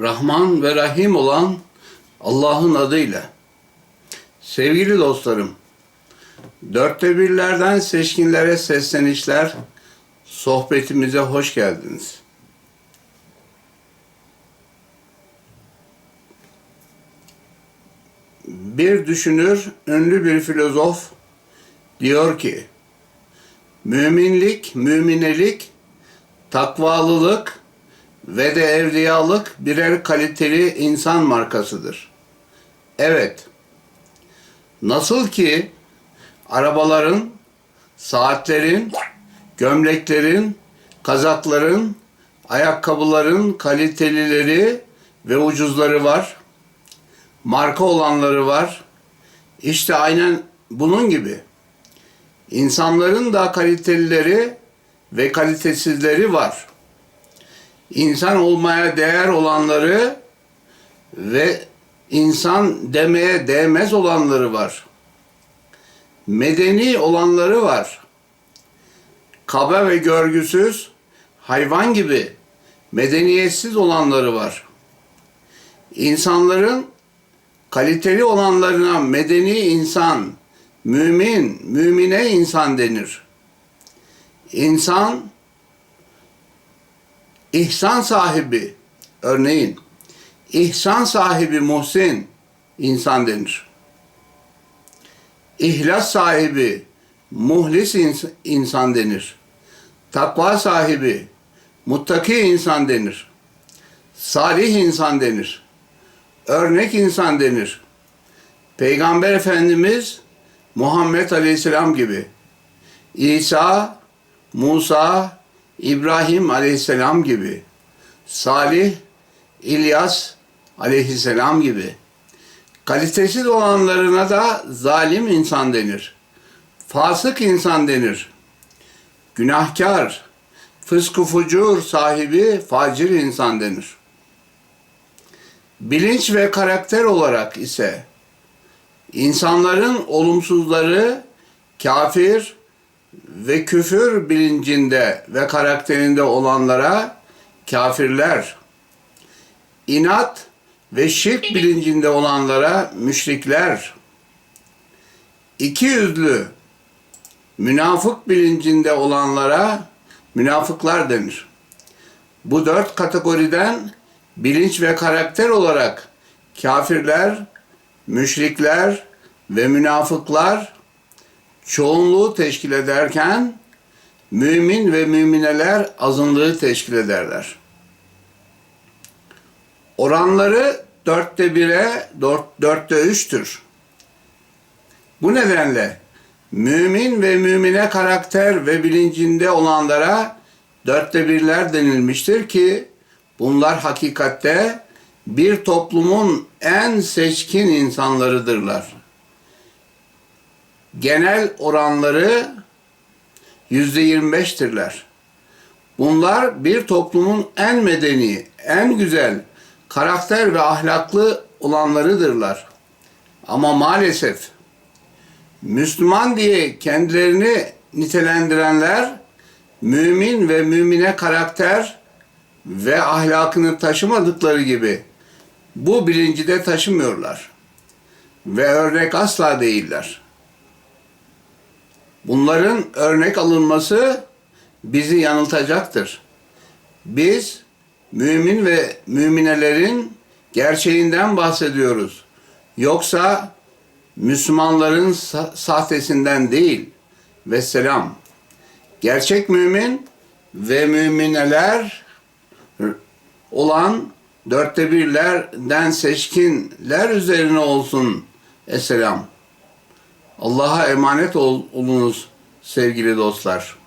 Rahman ve Rahim olan Allah'ın adıyla. Sevgili dostlarım, dörtte birlerden seçkinlere seslenişler, sohbetimize hoş geldiniz. Bir düşünür, ünlü bir filozof diyor ki, müminlik, müminelik, takvalılık ve de evliyalık birer kaliteli insan markasıdır. Evet, nasıl ki arabaların, saatlerin, gömleklerin, kazakların, ayakkabıların kalitelileri ve ucuzları var. Marka olanları var. İşte aynen bunun gibi. İnsanların da kalitelileri ve kalitesizleri var. İnsan olmaya değer olanları ve insan demeye değmez olanları var. Medeni olanları var. Kaba ve görgüsüz, hayvan gibi medeniyetsiz olanları var. İnsanların kaliteli olanlarına medeni insan, mümin, mümine insan denir. İnsan ihsan sahibi, örneğin ihsan sahibi muhsin insan denir. İhlas sahibi muhlis ins- insan denir. Takva sahibi muttaki insan denir. Salih insan denir. Örnek insan denir. Peygamber Efendimiz Muhammed Aleyhisselam gibi İsa, Musa, İbrahim Aleyhisselam gibi Salih, İlyas Aleyhisselam gibi kalitesiz olanlarına da zalim insan denir. Fasık insan denir. Günahkar, fıskı fucur sahibi facir insan denir. Bilinç ve karakter olarak ise insanların olumsuzları kafir ve küfür bilincinde ve karakterinde olanlara kafirler, inat ve şirk bilincinde olanlara müşrikler, iki yüzlü, münafık bilincinde olanlara münafıklar denir. Bu dört kategoriden bilinç ve karakter olarak kafirler, müşrikler ve münafıklar çoğunluğu teşkil ederken mümin ve mümineler azınlığı teşkil ederler. Oranları dörtte bire, dört, dörtte üçtür. Bu nedenle mümin ve mümine karakter ve bilincinde olanlara dörtte birler denilmiştir ki bunlar hakikatte bir toplumun en seçkin insanlarıdırlar. Genel oranları yüzde yirmi beştirler. Bunlar bir toplumun en medeni, en güzel, karakter ve ahlaklı olanlarıdırlar. Ama maalesef Müslüman diye kendilerini nitelendirenler mümin ve mümine karakter ve ahlakını taşımadıkları gibi bu bilinci de taşımıyorlar. Ve örnek asla değiller. Bunların örnek alınması bizi yanıltacaktır. Biz mümin ve müminelerin gerçeğinden bahsediyoruz. Yoksa Müslümanların sa- sahtesinden değil. Vesselam. Gerçek mümin ve mümineler olan dörtte birlerden seçkinler üzerine olsun. Esselam. Allah'a emanet ol, olunuz sevgili dostlar.